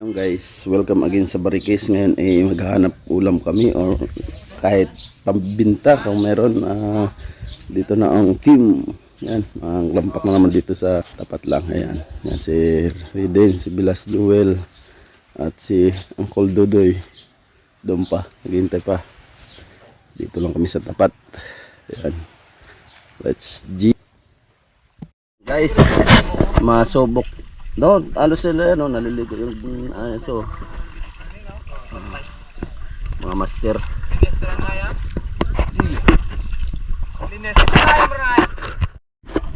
Guys, welcome again sa Barikis. Ngayon ay maghahanap ulam kami or kahit pambinta kung meron. ah, dito na ang team. Yan, ang lampak na naman dito sa tapat lang. Ayan, yan si Riden, si Bilas Jewel, at si Uncle Dodoy. Doon pa, naghihintay pa. Dito lang kami sa tapat. Ayan. Let's G. Guys, masubok doon, alos sila ano, naliligo yung uh, so. Mga master.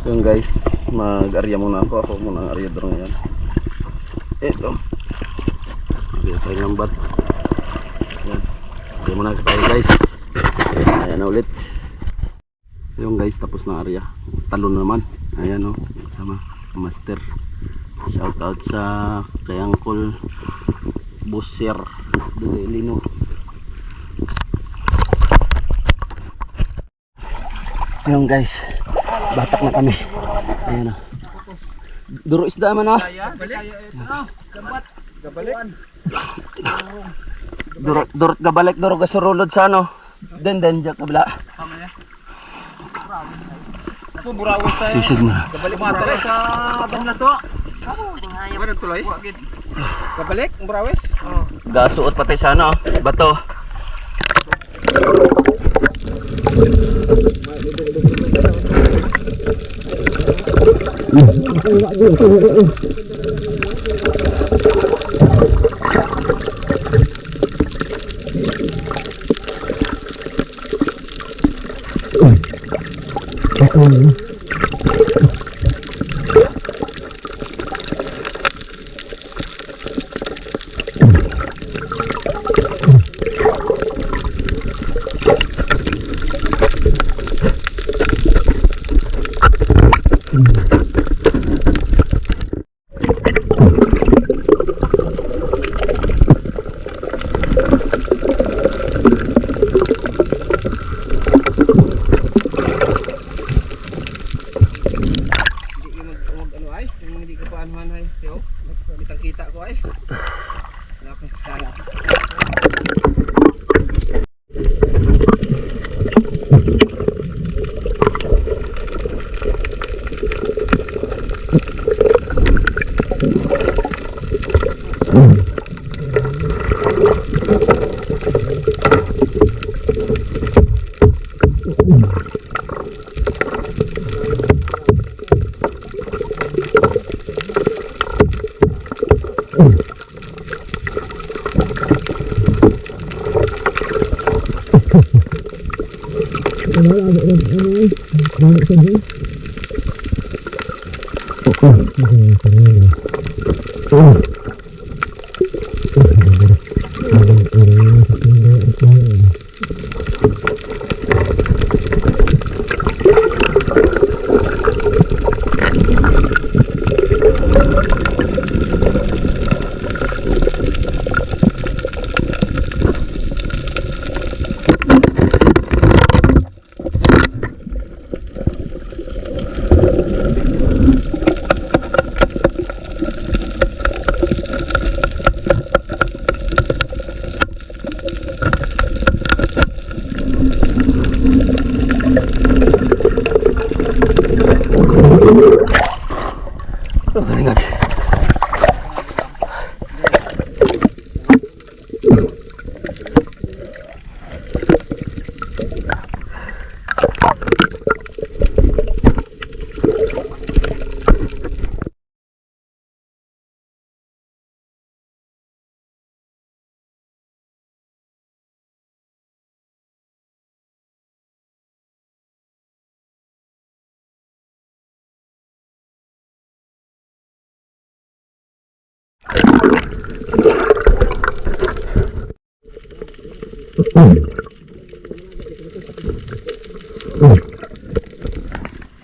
So yun guys, mag-arya muna ako. Ako muna ang aryador ngayon. Ito. Arya tayo ng bat. Ayan. Arya muna tayo guys. Ayan na ulit. So yun guys, tapos na arya. Talon naman. Ayan o, sama master. Shout out sa kay Uncle Busser Dudelino. So yun guys, batak na kami. Ayan o. Duro isda man o. Duro, durot gabalik, duro gasurulod sa ano. Den den jak kabla. Sisig na. kabalik mo sa Banglaso. Wala tuloy. Kabalik ang burawas? Oo. Gasuot patay sa ano, bato. Hindi mag, mag ano ay, hindi ka pa anuhan ay. Yo, bitang kita ko ay. Oh,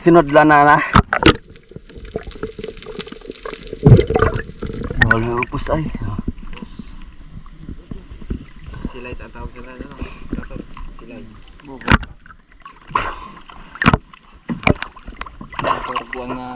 Sinodla na na. Wala upos ay. Silay tatawag sila ano. Tatawag silay. Bubo. Motor buwang na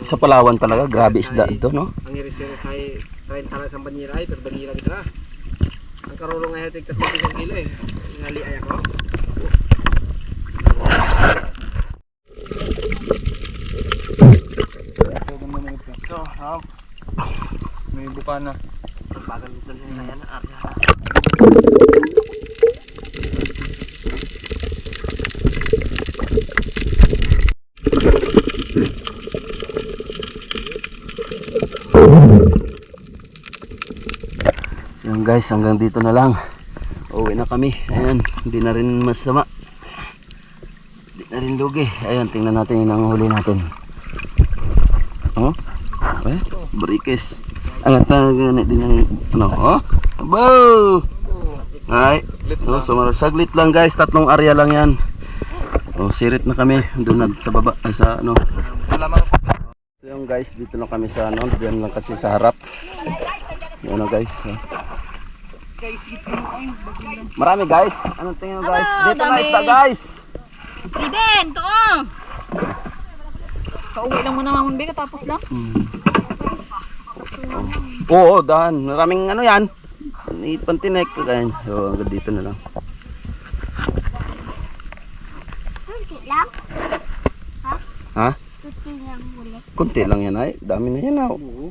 Sa Palawan talaga, grabe isda ito, no? Ang iris-iris ay 30 na sa banira ay, pero banira kita na. Ang karulong ay hatig 30 kilo eh. Ngali ay ako. Ito, ha? May buka na. Ang bagal nito na yan. Arya. Guys, hanggang dito na lang. Uwi na kami. Ayan, hindi na rin masama. Hindi na rin lugi. Ayan, tingnan natin yung nanghuli natin. Oh? Eh, barikes. Ang ganit din yung ano, oh? Abo! Ay, oh, so mara- saglit lang guys, tatlong area lang yan. Oh, sirit na kami doon sa baba, ay, sa ano. So yung guys, dito na kami sa ano, diyan lang kasi sa harap. Yan na guys. oh. Marami guys. Anong tingin mo guys? Aba, Dito na dami. isda guys. Riben, to oh. Kauwi lang mo na mamang biga tapos lang. Oo, dahan. Maraming ano yan. Ipantinek. Ganyan. So hanggang dito na lang. Kunti lang. Ha? Kunti lang ulit. Kunti lang yan ay. Dami na yan ah. Oh,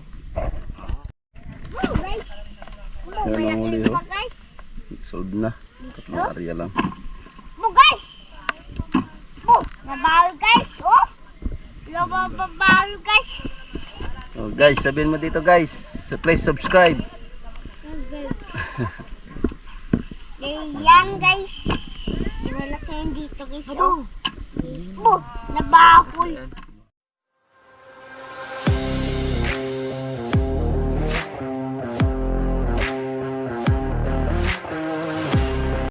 guys. Oh, Yan ang malaki huli, pa, oh. guys. Solve na. Tatlong area lang. Oh, guys. Oh, nabawal, guys. Oh. Nababawal, guys. Oh, guys, sabihin mo dito guys. So please subscribe. Ayan, guys. Malaki yan dito, guys. Oh. Oh, nabahol.